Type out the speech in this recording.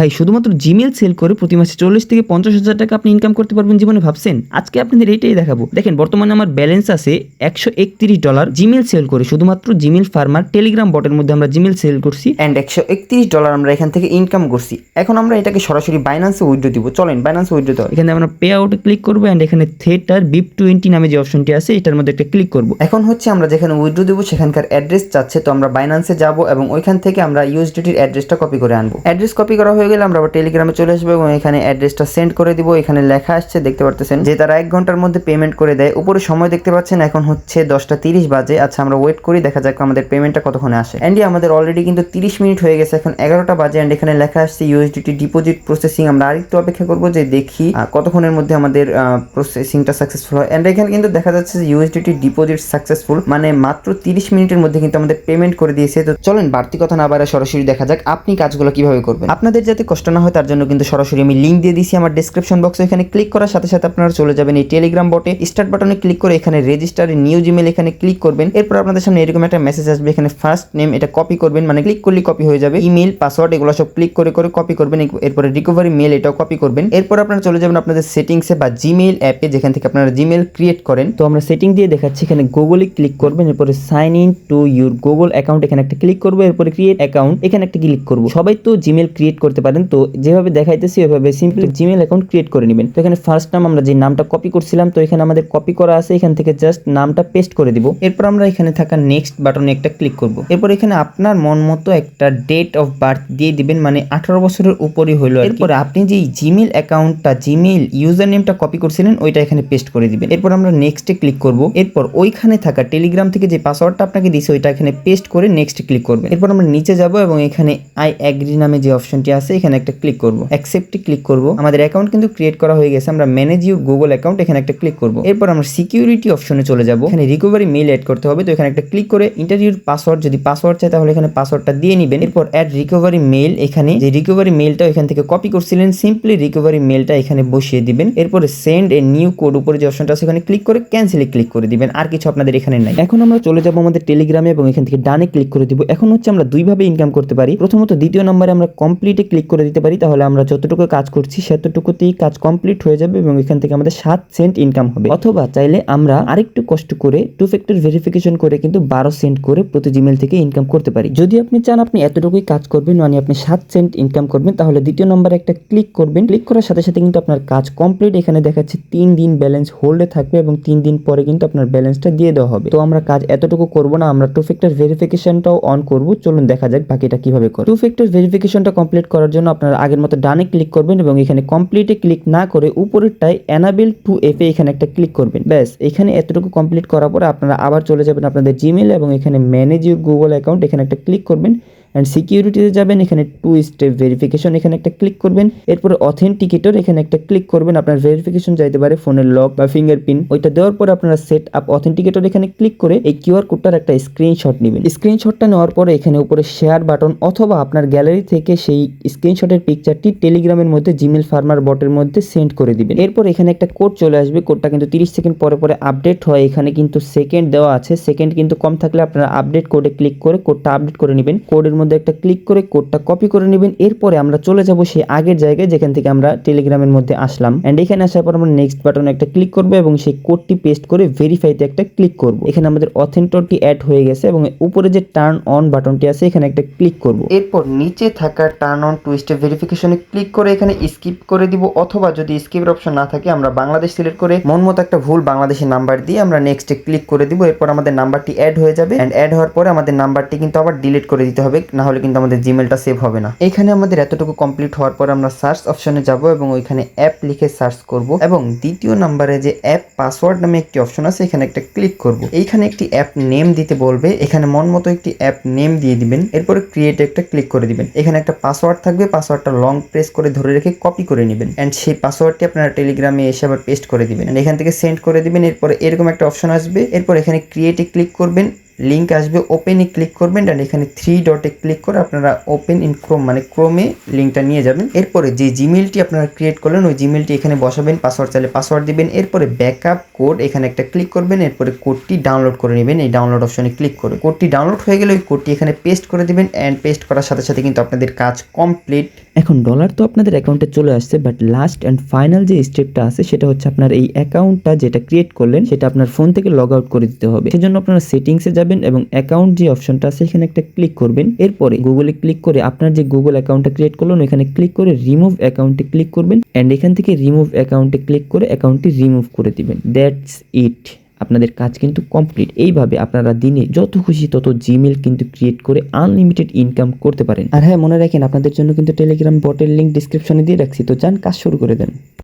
ভাই শুধুমাত্র Gmail sell করে প্রতি মাসে চল্লিশ থেকে পঞ্চাশ হাজার টাকা আপনি ইনকাম করতে পারবেন জীবনে ভাবছেন? আজকে আপনাদের এটাই দেখাবো। দেখেন বর্তমানে আমার ব্যালেন্স আছে একশো একত্রিশ ডলার জিমেল সেল করে। শুধুমাত্র জিমেল ফার্মার টেলিগ্রাম বটের মধ্যে আমরা জিমেল সেল করছি। অ্যান্ড একশো একত্রিশ ডলার আমরা এখান থেকে ইনকাম করছি। এখন আমরা এটাকে সরাসরি বাইন্যান্সে উইড্রো দিব। চলেন বাইন্যান্সে উইড্রো দেওয়া এখানে আমরা পে আউটে ক্লিক করব অ্যান্ড এখানে থিয়েটার বিপ টোয়েন্টি নামে যে অপশনটি আছে এটার মধ্যে একটা ক্লিক করব। এখন হচ্ছে আমরা যেখানে উইড্রো দেবো সেখানকার অ্যাড্রেস চাচ্ছে তো আমরা বাইন্যান্সে যাব এবং ওইখান থেকে আমরা ইউএসডিটির অ্যাড্রেসটা কপি করে আনব। অ্যাড্রেস কপি করা হয়ে গেলে আমরা আবার টেলিগ্রামে চলে আসব এবং এখানে অ্যাড্রেসটা সেন্ড করে দিব। এখানে লেখা আসছে, দেখতে পারতেছেন? যে তারা এক ঘণ্টার মধ্যে পেমেন্ট করে দেয়। উপরে সময় দেখতে পাচ্ছেন, এখন হচ্ছে দশটা তিরিশ বাজে। আচ্ছা আমরা ওয়েট করি, দেখা যাক আমাদের পেমেন্টটা কতক্ষণে আসে। অ্যান্ডি আমাদের অলরেডি কিন্তু তিরিশ মিনিট হয়ে গেছে, এখন এগারোটা বাজে। অ্যান্ড এখানে লেখা আসছে ইউএসডিটি ডিপোজিট প্রসেসিং আমরা আরেকটু অপেক্ষা করব যে দেখি কতক্ষণের মধ্যে আমাদের প্রসেসিংটা সাকসেসফুল হয়। অ্যান্ড এখানে কিন্তু দেখা যাচ্ছে যে ইউএসডিটি ডিপোজিট সাকসেসফুল মানে মাত্র তিরিশ মিনিটের মধ্যে কিন্তু আমাদের পেমেন্ট করে দিয়েছে। তো চলেন, বাড়তি কথা না বাড়া সরাসরি দেখা যাক আপনি কাজগুলো কীভাবে করবেন। আপনাদের যাতে কষ্ট না হয়, তার জন্য কিন্তু সরাসরি আমি লিঙ্ক দিয়ে দিয়েছি আমার ডিসক্রিপশন বক্সে এখানে ক্লিক করার সাথে সাথে আপনারা চলে যাবেন এই টেলিগ্রাম বটে স্টার্ট বাটনে ক্লিক করে এখানে রেজিস্টার নিউ জিমেল এখানে ক্লিক করবেন। এরপর আপনাদের সামনে এরকম একটা মেসেজ আসবে, এখানে ফার্স্ট নেম এটা কপি করবেন। মানে ক্লিক করলে কপি হয়ে যাবে। ইমেল পাসওয়ার্ড এগুলো সব ক্লিক করে করে কপি করবেন। এরপরে রিকভারি মেল এটাও কপি করবেন। এরপর আপনারা চলে যাবেন আপনাদের সেটিংসে বা জিমেল অ্যাপে যেখান থেকে আপনারা জিমেল ক্রিয়েট করেন। তো আমরা সেটিং দিয়ে দেখাচ্ছি, এখানে গুগলে ক্লিক করবেন। এরপরে sign in to your Google account এখানে একটা ক্লিক করব। এরপরে ক্রিয়েট অ্যাকাউন্ট এখানে একটা ক্লিক করব। সবাই তো জিমেল ক্রিয়েট করতে পারেন। তো যেভাবে দেখাইতেছি ওইভাবে সিম্পলি জিমেল অ্যাকাউন্ট ক্রিয়েট করে নেবেন। তো এখানে ফার্স্ট নাম আমরা যে নামটা কপি করছিলাম তো এখানে আমাদের কপি করা আছে। এখান থেকে জাস্ট নামটা পেস্ট করে দিব। এরপর আমরা এখানে থাকা নেক্সট বাটনে একটা ক্লিক করব। এরপর এখানে আপনার মন মতো একটা ডেট অফ বার্থ দিয়ে দিবেন মানে আঠারো বছরের উপরই হলো এরপর আপনি যে জিমেল অ্যাকাউন্টটা জিমেল ইউজার নেমটা কপি করছিলেন ওইটা এখানে পেস্ট করে দিবেন। এরপর আমরা নেক্সটে ক্লিক করব। এরপর ওইখানে থাকা টেলিগ্রাম থেকে যে পাসওয়ার্ডটা আপনাকে দিয়েছে ওইটা এখানে পেস্ট করে নেক্সট ক্লিক করবেন। এরপর আমরা নিচে যাব এবং এখানে আই অ্যাগ্রি নামে যে অপশনটি আছে এখানে একটা ক্লিক করব। অ্যাকসেপ্টে ক্লিক করব। আমাদের অ্যাকাউন্ট কিন্তু ক্রিয়েট করা হয়ে গেছে। আমরা ম্যানেজ ইউর গুগল অ্যাকাউন্ট এখানে একটা ক্লিক করব। এরপর আমরা সিকিউরিটি অপশনে চলে যাব। এখানে রিকভারি মেল অ্যাড করতে হবে। তো এখানে একটা ক্লিক করে ইন্টারভিউর পাসওয়ার্ড যদি পাসওয়ার্ড চাই তাহলে এখানে পাসওয়ার্ডটা দিয়ে নেবেন। এরপর অ্যাড রিকভারি মেল এখানে। যে রিকভারি মেলটা এখান থেকে কপি করছিলেন সিম্পলি রিকভারি মেলটা এখানে বসিয়ে দিবেন। এরপরে সেন্ড এ নিউ কোড উপরে যে অপশনটা আছে এখানে ক্লিক করে ক্যান্সেলে ক্লিক করে দিবেন। আর কিছু আপনাদের এখানে নাই। এখন আমরা চলে যাব আমাদের টেলিগ্রামে এবং এখান থেকে ডানে ক্লিক করে দিব। এখন হচ্ছে আমরা দুইভাবে ইনকাম করতে পারি। প্রথমত দ্বিতীয় নম্বরে আমরা কমপ্লিটে ক্লিক করে দিতে পারি, তাহলে আমরা যতটুকু কাজ করছি সেতটুকুতেই কাজ কমপ্লিট হয়ে যাবে এবং এখান থেকে আমাদের সাত সেন্ট ইনকাম হবে। অথবা চাইলে আমরা আরেকটু কষ্ট করে টু ফ্যাক্টর ভেরিফিকেশন করে কিন্তু বারো সেন্ট করে প্রতি জিমেল থেকে ইনকাম করতে পারি। যদি আপনি চান আপনি এতটুকুই কাজ করবেন মানে আপনি সাত সেন্ট ইনকাম করবেন, তাহলে দ্বিতীয় নম্বরে একটা ক্লিক করবেন। ক্লিক করার সাথে সাথে কিন্তু আপনার কাজ কমপ্লিট এখানে দেখাচ্ছে তিন দিন ব্যালেন্স হোল্ডে থাকবে এবং তিন দিন পরে কিন্তু আপনার ব্যালেন্সটা দিয়ে দেওয়া হবে। তো আমরা কাজ এতটুকু করব না, আমরা টু ফ্যাক্টর ভেরিফিকেশনটাও অন করব। চলুন দেখা যাক বাকিটা কীভাবে করে। টু ফ্যাক্টর ভেরিফিকেশনটা কমপ্লিট করার জন্য আপনারা আগের মতো ডানে ক্লিক করবেন এবং এখানে কমপ্লিটে ক্লিক না করে উপরেরটায় অ্যানাবেল টু এফে এখানে একটা ক্লিক করবেন। ব্যাস, এখানে এতটুকু কমপ্লিট করার পরে আপনারা আবার চলে যাবেন আপনাদের জিমেল এবং এখানে ম্যানেজ ইউর গুগল অ্যাকাউন্ট এখানে একটা ক্লিক করবেন। অ্যান্ড সিকিউরিটিতে যাবেন, এখানে টু স্টেপ ভেরিফিকেশন এখানে একটা ক্লিক করবেন। এরপরে অথেন্টিকেটর এখানে একটা ক্লিক করবেন। আপনার ভেরিফিকেশন যাইতে পারে ফোনের লক বা ফিঙ্গারপ্রিন্ট ওইটা দেওয়ার পরে আপনারা সেট আপ অথেন্টিকেটর এখানে ক্লিক করে এই কিউআর কোডটার একটা স্ক্রিনশট নেবেন। স্ক্রিনশটটা নেওয়ার পরে এখানে উপরে শেয়ার বাটন অথবা আপনার গ্যালারি থেকে সেই স্ক্রিনশটের পিকচারটি টেলিগ্রামের মধ্যে জিমেল ফার্মার বটের মধ্যে সেন্ড করে দিবেন। এরপর এখানে একটা কোড চলে আসবে। কোডটা কিন্তু তিরিশ সেকেন্ড পরে পরে আপডেট হয়। এখানে কিন্তু সেকেন্ড দেওয়া আছে। সেকেন্ড কিন্তু কম থাকলে আপনারা আপডেট কোডে ক্লিক করে কোডটা আপডেট করে নেবেন। কোডের মধ্যে একটা ক্লিক করে কোডটা কপি করে নেবেন। এরপরে আমরা চলে যাব সেই আগের জায়গায় যেখান থেকে আমরা টেলিগ্রামের মধ্যে আসলাম। অ্যান্ড এখানে আসার পর আমরা নেক্সট বাটনে একটা ক্লিক করব এবং সেই কোডটি পেস্ট করে ভেরিফাইতে একটা ক্লিক করব। এখানে আমাদের অথেন্টটি অ্যাড হয়ে গেছে এবং উপরে যে টার্ন অন বাটনটি আছে, এখানে একটা ক্লিক করব। এরপর নিচে থাকা টার্ন অন টু ভেরিফিকেশনে ক্লিক করে এখানে স্কিপ করে দিব। অথবা যদি স্কিপের অপশন না থাকে, আমরা বাংলাদেশ সিলেক্ট করে মন মতো একটা ভুল বাংলাদেশের নাম্বার দিয়ে আমরা নেক্সটে ক্লিক করে দিব। এরপর আমাদের নাম্বারটি অ্যাড হয়ে যাবে। অ্যান্ড অ্যাড হওয়ার পরে আমাদের নাম্বারটি কিন্তু আবার ডিলিট করে দিতে হবে। না হলে কিন্তু আমাদের জিমেলটা সেভ হবে না। এখানে আমাদের এতটুকু কমপ্লিট হওয়ার পর আমরা সার্চ অপশনে যাব এবং ওইখানে অ্যাপ লিখে সার্চ করব এবং দ্বিতীয় নাম্বারে যে অ্যাপ পাসওয়ার্ড নামে একটি অপশন আছে, এখানে একটা ক্লিক করব। এইখানে একটি অ্যাপ নেম দিতে বলবে, এখানে মন মতো একটি অ্যাপ নেম দিয়ে দিবেন, এরপরে ক্রিয়েট একটা ক্লিক করে দিবেন। এখানে একটা পাসওয়ার্ড থাকবে পাসওয়ার্ডটা লং প্রেস করে ধরে রেখে কপি করে নেবেন। অ্যান্ড সেই পাসওয়ার্ডটি আপনারা টেলিগ্রামে এসে আবার পেস্ট করে দিবেন। এখান থেকে সেন্ড করে দিবেন, এরপরে এরকম একটা অপশন আসবে, এরপর এখানে ক্রিয়েটে ক্লিক করবেন। লিঙ্ক আসবে ওপেনে ক্লিক করবেন আর এখানে থ্রি ডটে ক্লিক করে আপনারা ওপেন ইন ক্রোম মানে ক্রোমে লিঙ্কটা নিয়ে যাবেন। এরপরে যে জিমেলটি আপনারা ক্রিয়েট করলেন, ওই জিমেলটি এখানে বসাবেন পাসওয়ার্ড চাইলে পাসওয়ার্ড দিবেন। এরপরে ব্যাকআপ কোড এখানে একটা ক্লিক করবেন, এরপরে কোডটি ডাউনলোড করে নেবেন। এই ডাউনলোড অপশনে ক্লিক করে কোডটি ডাউনলোড হয়ে গেলে ওই কোডটি এখানে পেস্ট করে দিবেন অ্যান্ড পেস্ট করার সাথে সাথে কিন্তু আপনাদের কাজ কমপ্লিট এখন ডলার তো আপনাদের অ্যাকাউন্টে চলে আসছে বাট লাস্ট অ্যান্ড ফাইনাল যে স্টেপটা আছে, সেটা হচ্ছে আপনার এই অ্যাকাউন্টটা যেটা ক্রিয়েট করলেন, সেটা আপনার ফোন থেকে লগ আউট করে দিতে হবে। সেজন্য আপনারা সেটিংসে যাবেন এবং অ্যাকাউন্ট যে অপশনটা আছে এখানে একটা ক্লিক করবেন। এরপরে গুগলে ক্লিক করে আপনার যে গুগল অ্যাকাউন্টটা ক্রিয়েট করলেন এখানে ক্লিক করে রিমুভ অ্যাকাউন্টে ক্লিক করবেন অ্যান্ড এখান থেকে রিমুভ অ্যাকাউন্টে ক্লিক করে অ্যাকাউন্টটি রিমুভ করে দিবেন। দ্যাটস ইট আপনাদের কাজ কিন্তু কমপ্লিট এইভাবে আপনারা দিনে যত খুশি তত জিমেল কিন্তু ক্রিয়েট করে আনলিমিটেড ইনকাম করতে পারেন। আর হ্যাঁ মনে রাখেন, আপনাদের জন্য কিন্তু টেলিগ্রাম বটের লিঙ্ক ডিসক্রিপশনে দিয়ে রাখছি। তো যান, কাজ শুরু করে দেন।